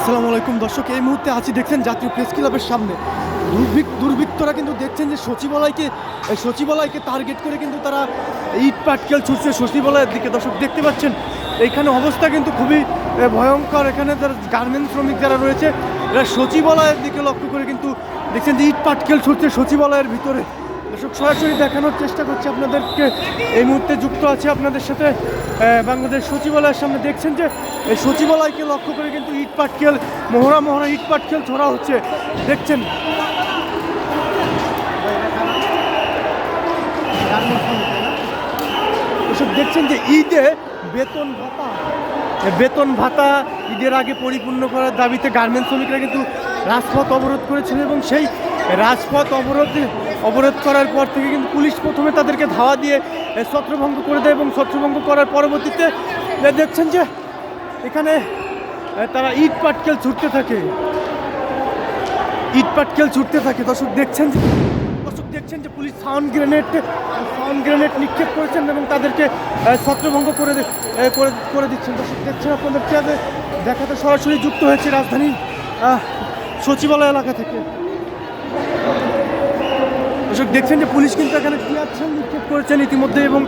আসসালামু আলাইকুম দর্শক, এই মুহূর্তে আছি দেখছেন জাতীয় প্রেস ক্লাবের সামনে। দুর্বৃক দুর্বৃত্তরা কিন্তু দেখছেন যে সচিবালয়কে সচিবালয়কে টার্গেট করে কিন্তু তারা ইট পাটকেল ছুটছে সচিবালয়ের দিকে। দর্শক, দেখতে পাচ্ছেন এইখানে অবস্থা কিন্তু খুবই ভয়ঙ্কর। এখানে যারা গার্মেন্ট শ্রমিক যারা রয়েছে, এরা সচিবালয়ের দিকে লক্ষ্য করে কিন্তু দেখছেন যে ইট পাটকেল ছুটছে সচিবালয়ের ভিতরে। দর্শক, সরাসরি দেখানোর চেষ্টা করছি আপনাদেরকে। এই মুহূর্তে যুক্ত আছে আপনাদের সাথে বাংলাদেশ সচিবালয়ের সামনে। দেখছেন যে, এই সচিবালয়কে লক্ষ্য করে কিন্তু ইট পাটকেল মোহরা মোহরা ইট পাটকেল ছড়া হচ্ছে। দেখছেন। এসব দেখছেন যে ঈদে বেতন ভাতা। বেতন ভাতা ঈদের আগে পরিপূর্ণ করার দাবিতে গার্মেন্টস শ্রমিকরা কিন্তু রাজপথ অবরোধ করেছিল এবং সেই রাজপথ অবরোধ অবরোধ করার পর থেকে কিন্তু পুলিশ প্রথমে তাদেরকে ধাওয়া দিয়ে ছত্রভঙ্গ করে দেয় এবং ছত্রভঙ্গ করার পরবর্তীতে দেখছেন যে এখানে তারা ইট পাটকেল ছুটতে থাকে। ইট পাটকেল ছুটতে থাকে। দর্শক দেখছেন দর্শক দেখছেন যে police sound grenade sound grenade নিক্ষেপ করেছেন এবং তাদেরকে ছত্রভঙ্গ করে করে দিচ্ছেন। দর্শক দেখছেন আপনাদের দেখাতে সরাসরি যুক্ত হয়েছে রাজধানী সচিবালয় এলাকা থেকে। দর্শক দেখছেন যে পুলিশ কিন্তু এখানে টিয়ারছেন নিক্ষেপ করেছেন ইতিমধ্যে এবং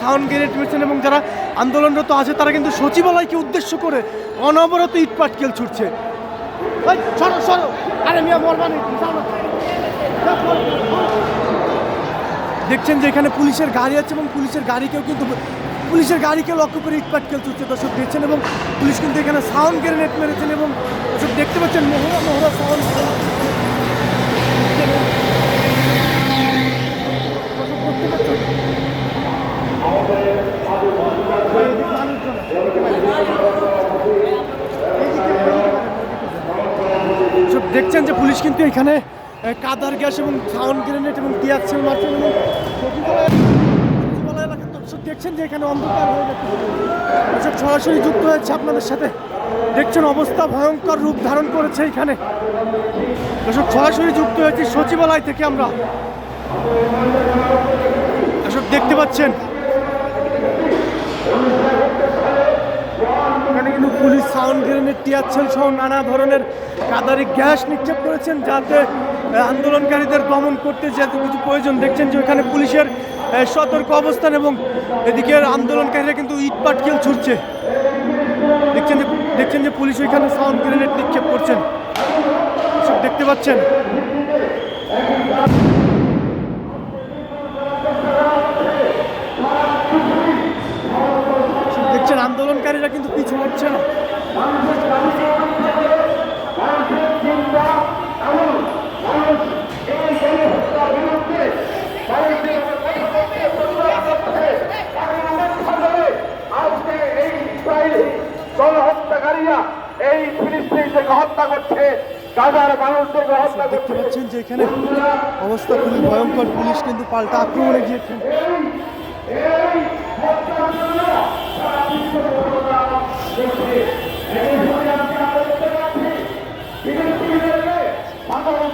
সাউন্ড গ্রেনেড মেরেছেন এবং যারা আন্দোলনরত আছে তারা কিন্তু সচিবালয়কে উদ্দেশ্য করে অনবরত ইট পাটকেল ছুটছে। সরো সরো। আরে, মিয়া দেখছেন যে এখানে পুলিশের গাড়ি আছে এবং পুলিশের গাড়িকেও কিন্তু, পুলিশের গাড়িকে লক্ষ্য করে ইটপাটকেল চলছে দর্শক দেখছেন এবং পুলিশ কিন্তু এখানে সাউন্ড গ্রেনেড মেরেছেন এবং দর্শক দেখতে পাচ্ছেন মোহরা মোহরা সাউন্ড দেখছেন যে পুলিশ কিন্তু এখানে কাদার গ্যাস এবং সাউন্ড গ্রেনেড এবং টিয়ার সেল মারছেন এবং দেখছেন যে এখানে অন্ধকার হয়ে দর্শক সরাসরি যুক্ত হয়েছে আপনাদের সাথে। দেখছেন অবস্থা ভয়ঙ্কর রূপ ধারণ করেছে এখানে। দর্শক সরাসরি যুক্ত হয়েছি সচিবালয় থেকে আমরা। দর্শক দেখতে পাচ্ছেন এখানে কিন্তু পুলিশ সাউন্ড গ্রেনেড টিয়ারছেল সহ নানা ধরনের কাদারি গ্যাস নিক্ষেপ করেছেন যাতে আন্দোলনকারীদের দমন করতে যেহেতু কিছু প্রয়োজন, দেখছেন যে ওখানে পুলিশের সতর্ক অবস্থান এবং এদিকে আন্দোলনকারীরা কিন্তু ইট পাটকেল ছুটছে দেখছেন যে দেখছেন যে পুলিশ ওইখানে সাউন্ড গ্রেনেড নিক্ষেপ করছেন। দেখতে পাচ্ছেন। হত্যা করছে। আচ্ছা, দেখতে পাচ্ছেন যে এখানে অবস্থা খুবই ভয়ঙ্কর। পুলিশ কিন্তু পাল্টা আক্রমণে গিয়েছে।